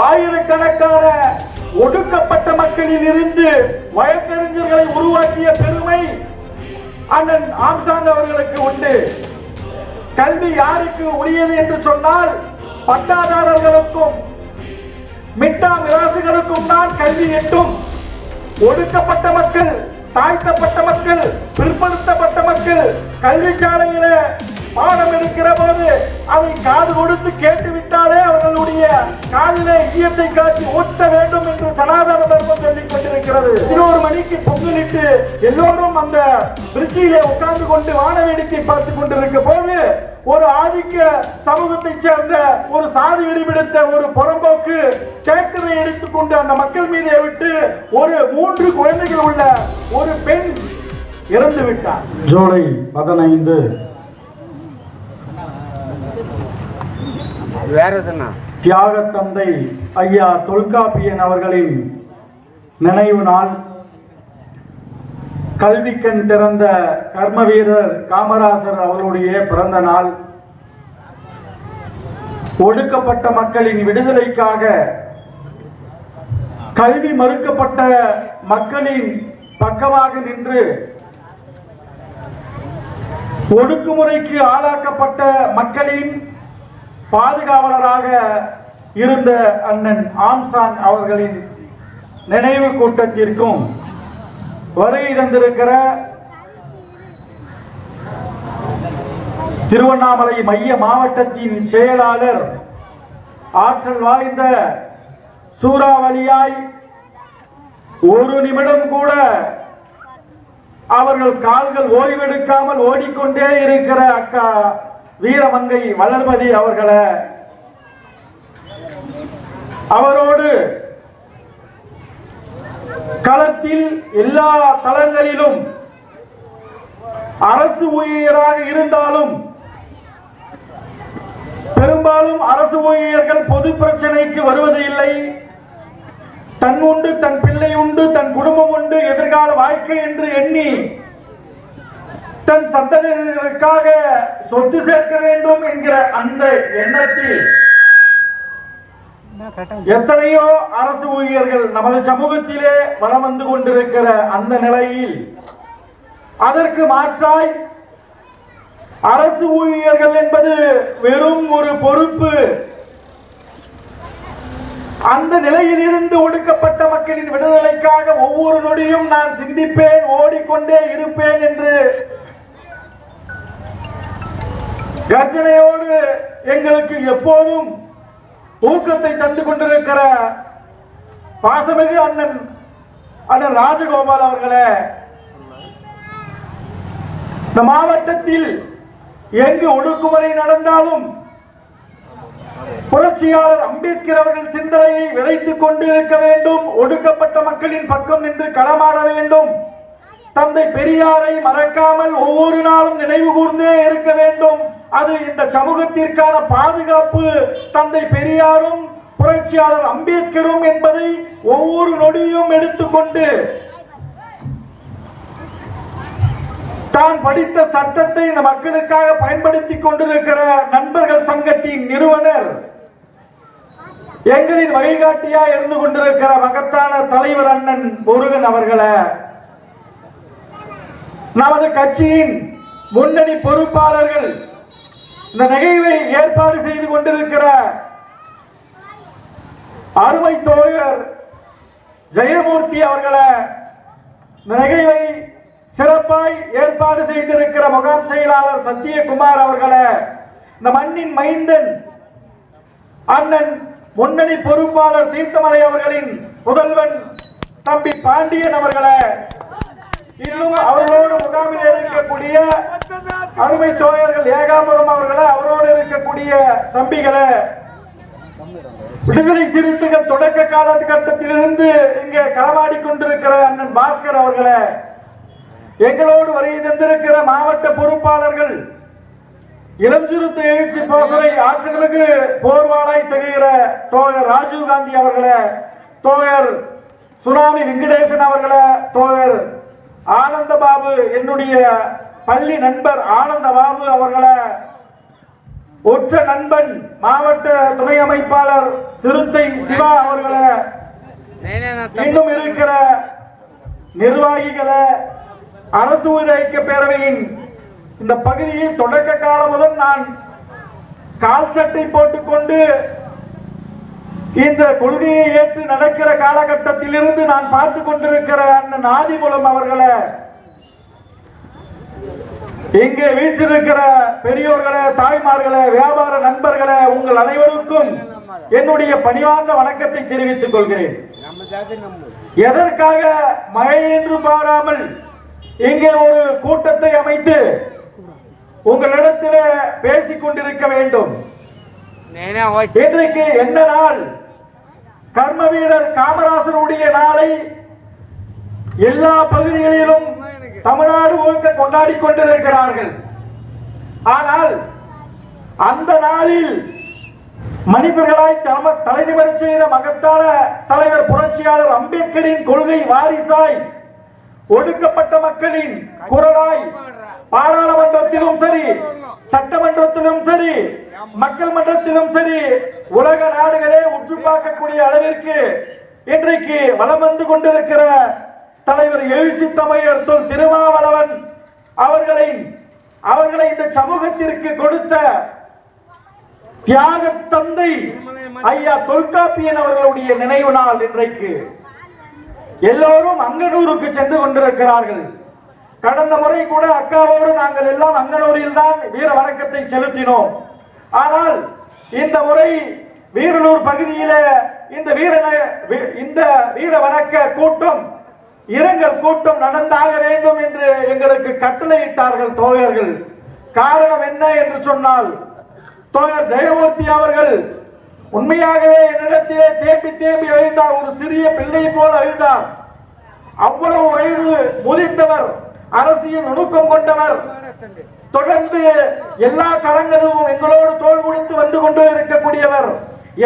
ஆயிரக்கணக்கான ஒடுக்கப்பட்ட மக்களில் இருந்து வழக்கறிஞர்களை உருவாக்கிய பெருமை அண்ணன் ஆம்சாங் அவர்களுக்கு உண்டு. கல்வி யாருக்கு உரியது என்று சொன்னால் பட்டாதாரர்களுக்கும் மிட்டா மிராசுகளுக்கும் தான் கல்வி எட்டும். ஒடுக்கப்பட்ட மக்கள் தாழ்த்தப்பட்ட மக்கள் பிற்படுத்தப்பட்ட மக்கள் கல்வி சாலையில பாடம் எடுக்கிற போது அதை காது கொடுத்து கேட்டு விட்டாலே அவர்களுடைய காலிலே ஈயத்தை காட்டி ஓட்ட வேண்டும் என்று சனாதன தர்மம் சொல்லிக் கொண்டிருக்கிறது. பதினோரு மணிக்கு பொங்கலிட்டு எல்லோரும் அந்த திருச்சியிலே உட்கார்ந்து கொண்டு வான வேடிக்கை பார்த்துக் கொண்டிருக்க போது ஒரு ஆதிக்க சமூகத்தைச் சேர்ந்த ஒரு சாதி வெறிபிடித்த ஒரு புறம்போக்கு டிராக்டரை எடுத்துக்கொண்டு அந்த மக்கள் மீது விட்டு ஒரு மூன்று குழந்தைகள் உள்ள ஒரு பெண் இறந்து விட்டார். ஜூலை பதினைந்து வேற சொன்னா தியாக தந்தை ஐயா தொல்காப்பியன் அவர்களின் நினைவு நாள். கல்வி கண் திறந்த கர்ம வீரர் காமராசர் அவருடைய பிறந்த நாள். ஒடுக்கப்பட்ட மக்களின் விடுதலைக்காக கல்வி மறுக்கப்பட்ட மக்களின் பக்கமாக நின்று ஒடுக்குமுறைக்கு ஆளாக்கப்பட்ட மக்களின் பாதுகாவலராக இருந்த அண்ணன் ஆம்சாங் அவர்களின் நினைவு கூட்டத்திற்கும் வருகை தந்திருக்கிற திருவண்ணாமலை மைய மாவட்டத்தின் செயலாளர் ஆற்றல் வாய்ந்த சூறாவளியாய் ஒரு நிமிடம் கூட அவர்கள் கால்கள் ஓய்வெடுக்காமல் ஓடிக்கொண்டே இருக்கிற அக்கா வீரமங்கை வளர்மதி அவர்களை அவரோடு களத்தில் எல்லா தளங்களிலும் அரசு ஊழியராக இருந்தாலும் பெரும்பாலும் அரசு ஊழியர்கள் பொது பிரச்சனைக்கு வருவது இல்லை. தன் உண்டு தன் பிள்ளை உண்டு தன் குடும்பம் உண்டு எதிர்கால வாழ்க்கை என்று எண்ணி தன் சந்ததியினருக்காக சொத்து சேர்க்க வேண்டும் என்கிற அந்த எண்ணத்தில் எத்தனையோ அரசு ஊழியர்கள் நமது சமூகத்திலே வலம் வந்து கொண்டிருக்கிற அந்த நிலையில் அதற்கு மாற்றாய் அரசு ஊழியர்கள் என்பது வெறும் ஒரு பொறுப்பு. அந்த நிலையில் இருந்து ஒடுக்கப்பட்ட மக்களின் விடுதலைக்காக ஒவ்வொரு நொடியும் நான் சிந்திப்பேன் ஓடிக்கொண்டே இருப்பேன் என்று கர்ஜனையோடு எங்களுக்கு எப்போதும் ஊக்கத்தை தந்து கொண்டிருக்கிற பாசமிகு அண்ணன் அண்ணன் ராஜகோபால் அவர்களே இந்த மாவட்டத்தில் எங்கு ஒடுக்குமுறை நடந்தாலும் புரட்சியாளர் அம்பேத்கர் அவர்கள் சிந்தனையை விதைத்துக் கொண்டிருக்க வேண்டும். ஒடுக்கப்பட்ட மக்களின் பக்கம் நின்று களமாட வேண்டும். தந்தை பெரியாரை மறக்காமல் ஒவ்வொரு நாளும் நினைவு கூர்ந்தே இருக்க வேண்டும். அது இந்த சமூகத்திற்கான பாதுகாப்பு. தந்தை பெரியாரும் புரட்சியாளர் அம்பேத்கரும் என்பதை ஒவ்வொரு நொடியும் எடுத்துக்கொண்டு தான் படித்த சட்டத்தை இந்த மக்களுக்காக பயன்படுத்திக் கொண்டிருக்கிற நண்பர்கள் சங்கத்தின் நிறுவனர் எங்களின் வழிகாட்டியா இருந்து கொண்டிருக்கிற மகத்தான தலைவர் அண்ணன் முருகன் அவர்களை நமது கட்சியின் முன்னணி பொறுப்பாளர்கள் இந்த நிகழ்வை ஏற்பாடு செய்து கொண்டிருக்கிற அருமை தோழர் ஜெயமூர்த்தி அவர்களை இந்த நிகழ்வை சிறப்பாய் ஏற்பாடு செய்திருக்கிற முகாம் செயலாளர் சத்தியகுமார் அவர்களை இந்த மண்ணின் மைந்தன் அண்ணன் முன்னணி பொறுப்பாளர் தீர்த்தமலை அவர்களின் முதல்வன் தம்பி பாண்டியன் அவர்களை இன்னும் அவர்களோடு முகாமில் இருக்கக்கூடிய அருமை தோழர்கள் ஏகாம்பரம் அவர்களை அவரோடு இருக்கக்கூடிய தம்பிகளை விடுதலை சிறுத்தைகள் தொடக்க காலகட்டத்திலிருந்து இங்கே களவாடி கொண்டிருக்கிற அண்ணன் பாஸ்கர் அவர்களை எங்களோடு வருகை தந்திருக்கிற மாவட்ட பொறுப்பாளர்கள் இளம் சிறுத்தை எழுச்சி போசனை ஆட்சிகளுக்கு போர்வாளாய் திகழ்கிற தோழர் ராஜீவ் காந்தி அவர்களை தோழர் சுனாமி வெங்கடேசன் அவர்களை தோழர் ஆனந்த பாபு என்னுடைய பள்ளி நண்பர் ஆனந்த பாபு அவர்களை ஒற்ற நண்பன் மாவட்ட துணை அமைப்பாளர் சிறுத்தை சிவா அவர்களை இன்னும் இருக்கிற நிர்வாகிகளை அரசு ஐக்கிய பேரவையின் இந்த பகுதியில் தொடக்க காலம் முதல் நான் கால் சட்டை போட்டுக்கொண்டு இந்த கொள்கையை ஏற்று நடக்கிற காலகட்டத்தில் இருந்து நான் பார்த்து கொண்டிருக்கிற அண்ணன் ஆதிமூலம் அவர்களை இங்கே வீற்றிருக்கிற பெரியோர்களே தாய்மார்களே வியாபார நண்பர்களே உங்கள் அனைவருக்கும் என்னுடைய பணிவார்ந்த வணக்கத்தை தெரிவித்துக் கொள்கிறேன். எதற்காக மழை என்று பாராமல் இங்கே ஒரு கூட்டத்தை அமைத்து உங்களிடத்தில் பேசிக் கொண்டிருக்க வேண்டும். இன்றைக்கு என்ன நாள்? கர்ம வீரர் காமராசருடைய நாளை எல்லா பகுதிகளிலும் தமிழ்நாடு முழுக்க கொண்டாடி கொண்டிருக்கிறார்கள். ஆனால் அந்த நாளில் மனிதர்களாய் தம தலைநிமர் செய்த மகத்தான தலைவர் புரட்சியாளர் அம்பேத்கரின் கொள்கை வாரிசாய் ஒடுக்கப்பட்ட மக்களின் குரலாய் பாராளுமன்றத்திலும் சரி சட்டமன்றத்திலும் சரி மக்கள் மன்றத்திலும் சரி உலக நாடுகளே உற்று பார்க்கக்கூடிய அளவிற்கு இன்றைக்கு வலம் வந்து கொண்டிருக்கிற தலைவர் எழுச்சி தமையர் தொல் திருமாவளவன் அவர்களை அவர்களை இந்த சமூகத்திற்கு கொடுத்த தியாக தந்தை ஐயா தொல்காப்பியன் அவர்களுடைய நினைவு நாள் இன்றைக்கு. எல்லோரும் அங்கனூருக்கு சென்று கொண்டிருக்கிறார்கள். கடந்த முறை கூட அக்காவோடு நாங்கள் எல்லாம் அங்கனூரில் தான் வீர வணக்கத்தை செலுத்தினோம். ஆனால் இந்த முறை வீரலூர் பகுதியில இந்த வீரன இந்த வீர வணக்க கூட்டம் இரங்கல் கூட்டம் நடந்தாக வேண்டும் என்று எங்களுக்கு கட்டளையிட்டார்கள் தோழர்கள். காரணம் என்ன என்று சொன்னால் தோழர் ஜெயமூர்த்தி அவர்கள் உண்மையாகவே என்னிடத்திலே தேம்பி தேம்பி அழுதார் ஒரு சிறிய பிள்ளை போல் அழுந்தார் அவ்வளவு வயது முதிர்ந்தவர். அரசியல் நுணுக்கம் கொண்டவர். தொடர்ந்து எல்லா களங்களிலும் எங்களோடு தோல் முடித்து வந்து கொண்டு இருக்கக்கூடியவர்.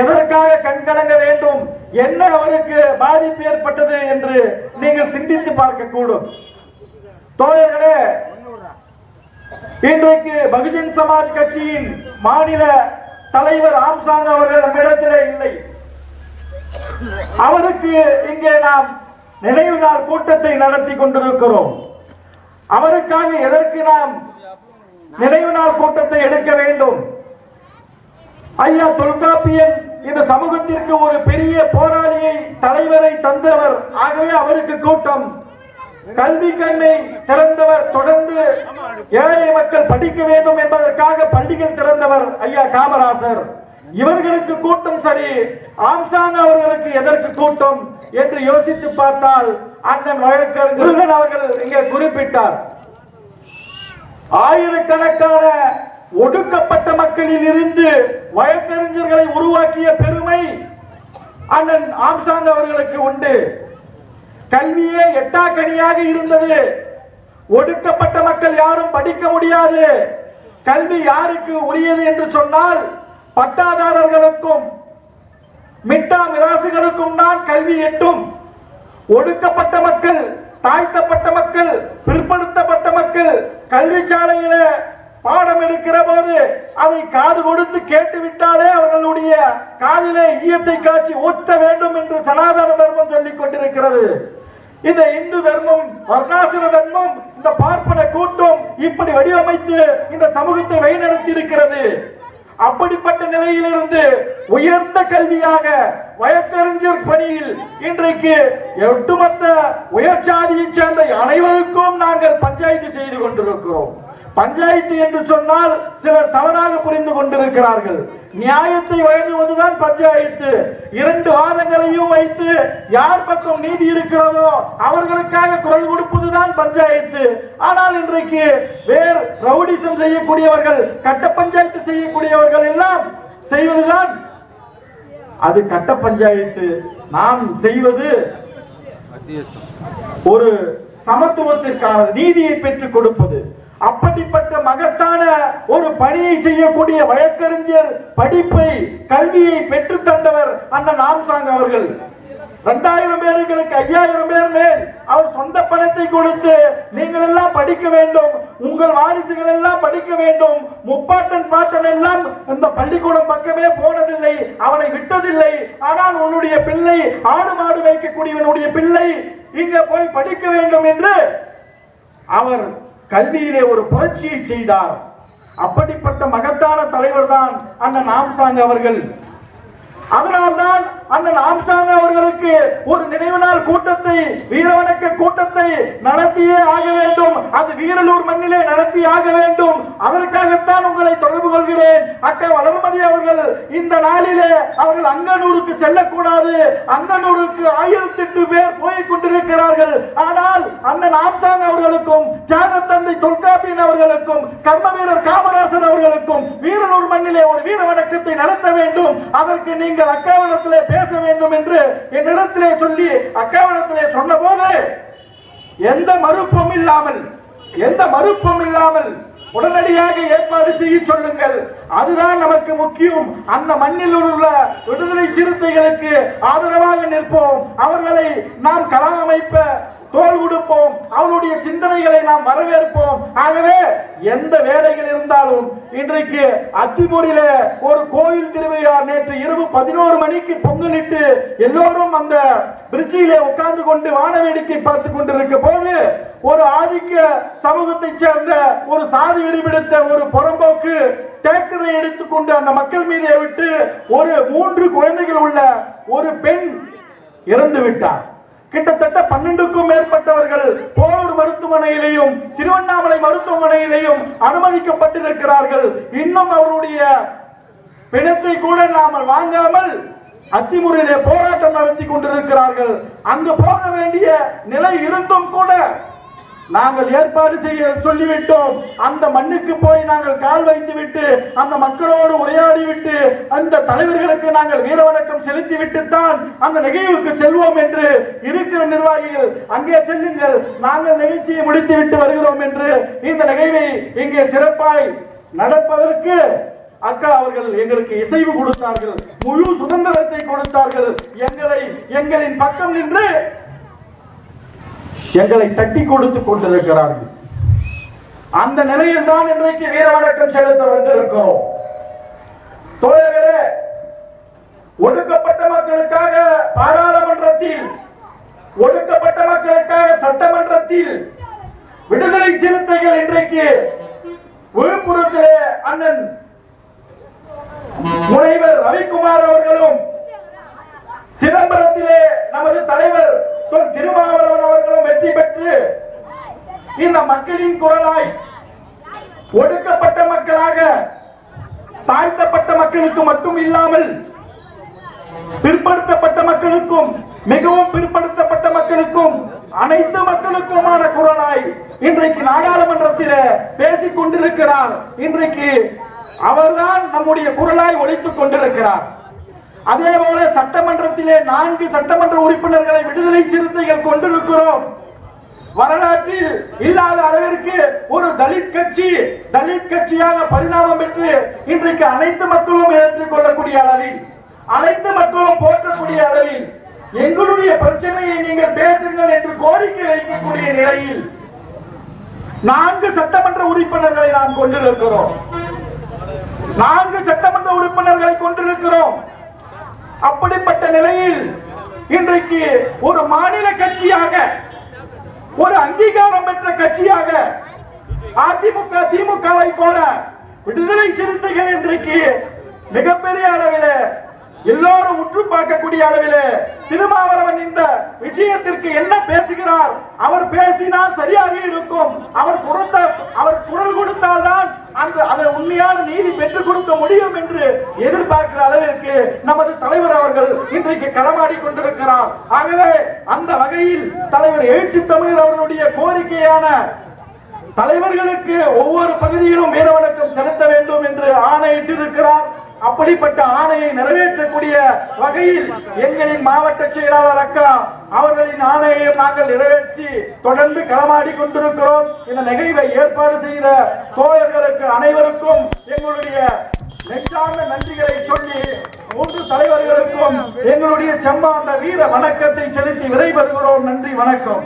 எதற்காக கண்கலங்க வேண்டும்? என்ன அவருக்கு பாதிப்பு ஏற்பட்டது என்று நீங்கள் சிந்தித்து பார்க்க கூடும் தோழர்களே இன்றைக்கு பகுஜன் சமாஜ் கட்சியின் மாநில தலைவர் ஆம்சாங் அவர்கள் நம்மிடத்திலே இல்லை. அவருக்கு இங்கே நாம் நினைவு நாள் கூட்டத்தை நடத்தி கொண்டிருக்கிறோம். அவருக்காக எதற்கு நாம் நினைவு நாள் கூட்டத்தை எடுக்க வேண்டும்? ஐயா தொல்காப்பியன் இந்த சமூகத்திற்கு ஒரு பெரிய போராளியை தலைவரை தந்தவர். ஆகவே அவருக்கு கூட்டம். கல்வி கண்ணை திறந்தவர் தொடர்ந்து ஏழை மக்கள் படிக்க வேண்டும் என்பதற்காக பள்ளிகள் திறந்தவர் ஐயா காமராசர். இவர்களுக்கு கூட்டம் சரி. ஆம்சாங் அவர்களுக்கு எதற்கு கூட்டம்? என்று யோசித்து பார்த்தால் அண்ணன் வழக்கறிஞர்கள் அவர்கள் இங்கே குறிப்பிட்டார். ஆயிரக்கணக்கான ஒடுக்கப்பட்ட மக்களில் இருந்து வழக்கறிஞர்களை உருவாக்கிய பெருமை அண்ணன் ஆம்சாங் அவர்களுக்கு உண்டு. கல்வியே எட்டாக்கனியாக இருந்தது. ஒடுக்கப்பட்ட மக்கள் யாரும் படிக்க முடியாது. கல்வி யாருக்கு உரியது என்று சொன்னால் பட்டாதாரர்களுக்கும் மிட்டா மிராசுகளுக்கும் தான் கல்வி எட்டும். ஒடுக்கப்பட்ட மக்கள் தாழ்த்தப்பட்ட மக்கள் பிற்படுத்தப்பட்ட மக்கள் கல்வி சாலையில பாடம் எடுக்கிற போது அதை காது கொடுத்து கேட்டு விட்டாலே அவர்களுடைய காதிலே ஈயத்தை காட்சி ஊட்ட வேண்டும் என்று சனாதன தர்மம் சொல்லிக் கொண்டிருக்கிறது. இந்த இந்து தர்மம் வர்ணாசுர தர்மம் இந்த பார்ப்பன கூட்டம் இப்படி வடிவமைத்து இந்த சமூகத்தை வழிநடத்தி இருக்கிறது அப்படிப்பட்ட நிலையிலிருந்து உயர்ந்த கல்வியாக வழக்கறிஞர் பணியில் இன்றைக்கு ஒட்டுமொத்த உயர்ச்சாதியைச் சேர்ந்த அனைவருக்கும் நாங்கள் பஞ்சாயத்து செய்து கொண்டிருக்கிறோம். பஞ்சாயத்து என்று சொன்னால் சிலர் தவறாக புரிந்து கொண்டிருக்கிறார்கள். நியாயத்தை வழங்குவதுதான் பஞ்சாயத்து. இரண்டு வாதங்களையும் வைத்து யார் பக்கம் நீதி இருக்கிறதோ அவர்களுக்காக குரல் கொடுப்பதுதான் பஞ்சாயத்து. ஆனால் இன்றைக்கு வேறு ரவுடிசம் செய்யக்கூடியவர்கள் கட்ட பஞ்சாயத்து செய்யக்கூடியவர்கள் எல்லாம் செய்வதுதான் அது கட்ட பஞ்சாயத்து. நாம் செய்வது ஒரு சமத்துவத்திற்கான நீதியை பெற்றுக் கொடுப்பது. அப்படிப்பட்ட மகத்தான ஒரு பணியை செய்யக்கூடிய வழக்கறிஞர் படிப்பை கல்வியை பெற்றுத் தந்தவர் அண்ணன் ஆம்சாங் அவர்கள். ரெண்டாயிரம் பேர்களுக்கு ஐயாயிரம் பேர் மேல் அவர் சொந்த பணத்தை கொடுத்து நீங்கள் எல்லாம் படிக்க வேண்டும் உங்கள் வாரிசுகள் எல்லாம் படிக்க வேண்டும் முப்பாட்டன் பாட்டன் எல்லாம் இந்த பள்ளிக்கூடம் பக்கமே போனதில்லை அவனை விட்டதில்லை. ஆனால் உன்னுடைய பிள்ளை ஆடு மாடு வைக்கக்கூடியவனுடைய பிள்ளை இங்க போய் படிக்க வேண்டும் என்று அவர் கல்வியிலே ஒரு புரட்சியை செய்தார். அப்படிப்பட்ட மகத்தான தலைவர் தான் அண்ணன் ஆம்சாங் அவர்கள். அதனால்தான் அண்ணன் ஆம்சாங் அவர்களுக்கு ஒரு நினைவு நாள் கூட்டத்தை வீரவணக்க கூட்டத்தை நடத்தியே ஆக வேண்டும். அது வீரலூர் மண்ணிலே நடத்தி ஆக வேண்டும். அதற்காகத்தான் உங்களை தொடர்பு கொள்கிறேன். அக்கா வளர்மதி அவர்கள் இந்த நாளிலே அவர்கள் அங்கனூருக்கு செல்லக்கூடாது. அங்கனூருக்கு ஆயிரத்தி எட்டு பேர் போய் கொண்டிருக்கிறார்கள். ஆனால் அண்ணன் ஆம்சாங் அவர்களுக்கும் தியாகத்தந்தை தொல்காப்பியன் அவர்களுக்கும் கர்ம வீரர் காமராசர் அவர்களுக்கும் வீரலூர் மண்ணிலே ஒரு வீர வணக்கத்தை நடத்த வேண்டும். அதற்கு நீங்கள் அக்காவலத்திலே பேச வேண்டும் என்று என்னிடத்திலே சொல்லி அக்காவிடத்திலே சொன்னபோது எந்த மறுப்பும் இல்லாமல் எந்த மறுப்பும் இல்லாமல் உடனடியாக ஏற்பாடு செய்ய சொல்லுங்கள். அதுதான் நமக்கு முக்கியம். அந்த மண்ணில் உள்ள விடுதலை சிறுத்தைகளுக்கு ஆதரவாக நிற்போம். அவர்களை நாம் கலாமைப்ப தோல் கொடுப்போம் அவனுடைய சிந்தனைகளை நாம் வரவேற்போம். ஆகவே எந்த வேலைகள் இருந்தாலும் இன்றைக்கு அத்திமூரில ஒரு கோயில் திருவிழா நேற்று இரவு பதினோரு மணிக்கு பொங்கலிட்டு எல்லோரும் அந்த பிரிட்ஜிலே உட்கார்ந்து கொண்டு வான வேடிக்கை பார்த்து கொண்டிருக்க போது ஒரு ஆதிக்க சமூகத்தை சேர்ந்த ஒரு சாதி விரிவிடுத்த ஒரு புறம்போக்கு டிராக்டரை எடுத்துக்கொண்டு அந்த மக்கள் மீதே விட்டு ஒரு மூன்று குழந்தைகள் உள்ள ஒரு பெண் இறந்து விட்டார். கிட்டத்தட்ட பன்னெண்டுக்கும் மேற்பட்டவர்கள் போலூர் மருத்துவமனையிலையும் திருவண்ணாமலை மருத்துவமனையிலையும் அனுமதிக்கப்பட்டிருக்கிறார்கள். இன்னும் அவருடைய பிணத்தை கூட நாமல் வாங்காமல் அத்திமுறையிலே போராட்டம் நடத்தி கொண்டிருக்கிறார்கள். அங்கு போக வேண்டிய நிலை இருந்தும் கூட நாங்கள் ஏற்பாடு செய்ய சொல்லிவிட்டோம். அந்த மண்ணுக்கு போய் நாங்கள் கால் வைத்து விட்டு அந்த மக்களோடு உரையாடி விட்டு அந்த தலைவர்களுக்கு நாங்கள் வீர வணக்கம் செலுத்தி விட்டுத்தான் அந்த நிகழ்வுக்கு செல்வோம் என்று இருக்கிற நிர்வாகிகள் அங்கே செல்லுங்கள். நாங்கள் நிகழ்ச்சியை முடித்து விட்டு வருகிறோம் என்று இந்த நிகழ்வை இங்கே சிறப்பாய் நடப்பதற்கு அக்கா அவர்கள் எங்களுக்கு இசைவு கொடுத்தார்கள். முழு சுதந்திரத்தை கொடுத்தார்கள். எங்களை எங்களின் பக்கம் நின்று எங்களை தட்டி கொடுத்து கொண்டிருக்கிறார்கள். அந்த நிலையில் தான் இன்றைக்கு வீரவணக்கம் செலுத்த வந்திருக்கிறோம். தோழர்களே ஒடுக்கப்பட்ட மக்களுக்காக பாராளுமன்றத்தில் ஒடுக்கப்பட்ட மக்களுக்காக சட்டமன்றத்தில் விடுதலை சிறுத்தைகள் இன்றைக்கு விழுப்புரத்திலே அண்ணன் முனைவர் ரவிக்குமார் அவர்களும் சிதம்பரத்திலே நமது தலைவர் திருமாவளவன் அவர்களும் வெற்றி பெற்று இந்த மக்களின் குரலாய் ஒடுக்கப்பட்ட மக்களாக தாழ்த்தப்பட்ட மக்களுக்கு மட்டும் இல்லாமல் பிற்படுத்தப்பட்ட மக்களுக்கும் மிகவும் பிற்படுத்தப்பட்ட மக்களுக்கும் அனைத்து மக்களுக்குமான குரலாய் இன்றைக்கு நாடாளுமன்றத்தில் பேசிக் கொண்டிருக்கிறார். இன்றைக்கு அவர்தான் நம்முடைய குரலாய் ஒழித்துக் கொண்டிருக்கிறார். அதே போல சட்டமன்றத்திலே நான்கு சட்டமன்ற உறுப்பினர்களை விடுதலை சிறுத்தைகள் கொண்டிருக்கிறோம். வரலாற்றில் இல்லாத அளவிற்கு ஒரு தலித் கட்சி தலித் கட்சியாக பரிணாமம் பெற்று இன்றைக்கு அனைத்து மக்களும் ஏற்றுக் கொள்ளக்கூடிய அளவில் அனைத்து மக்களும் போற்றக்கூடிய அளவில் எங்களுடைய பிரச்சனையை நீங்கள் பேசுங்கள் என்று கோரிக்கை வைக்கக்கூடிய நிலையில் நான்கு சட்டமன்ற உறுப்பினர்களை நாம் கொண்டிருக்கிறோம். நான்கு சட்டமன்ற உறுப்பினர்களை கொண்டிருக்கிறோம். அப்படிப்பட்ட நிலையில் இன்றைக்கு ஒரு மாநில கட்சியாக ஒரு அங்கீகாரம் பெற்ற கட்சியாக அதிமுக திமுகவை போல விடுதலை சிறுத்தைகள் இன்றைக்கு மிகப்பெரிய அளவில் எல்லோரும் உற்று பார்க்கக்கூடிய அளவில் திருமாவளவன் இந்த விஷயத்திற்கு என்ன பேசுகிறார்? அவர் பேசினால் சரியாக இருக்கும். அவர் கொடுத்த அவர் குரல் கொடுத்தால்தான் அந்த அதை உண்மையான நீதி பெற்றுக் கொடுக்க முடியும் என்று எதிர்பார்க்கிற அளவிற்கு நமது தலைவர் அவர்கள் இன்றைக்கு களமாடி கொண்டிருக்கிறார். ஆகவே அந்த வகையில் தலைவர் எழுச்சி தமிழர் அவர்களுடைய கோரிக்கையான தலைவர்களுக்கு ஒவ்வொரு பகுதியிலும் வீரவன ஆணையிட்டிருக்கிறார். அப்படிப்பட்ட ஆணையை நிறைவேற்றக்கூடிய வகையில் எங்களின் மாவட்ட செயலாளர் அக்கா அவர்களின் ஆணையையும் நாங்கள் நிறைவேற்றி தொடர்ந்து களமாடி கொண்டிருக்கிறோம். இந்த நிகழ்வை ஏற்பாடு செய்த தோழர்களுக்கு அனைவருக்கும் எங்களுடைய நெஞ்சார்ந்த நன்றிகளை சொல்லி மூன்று தலைவர்களுக்கும் எங்களுடைய செம்மாந்த வீர வணக்கத்தை செலுத்தி விடைபெறுகிறோம். நன்றி வணக்கம்.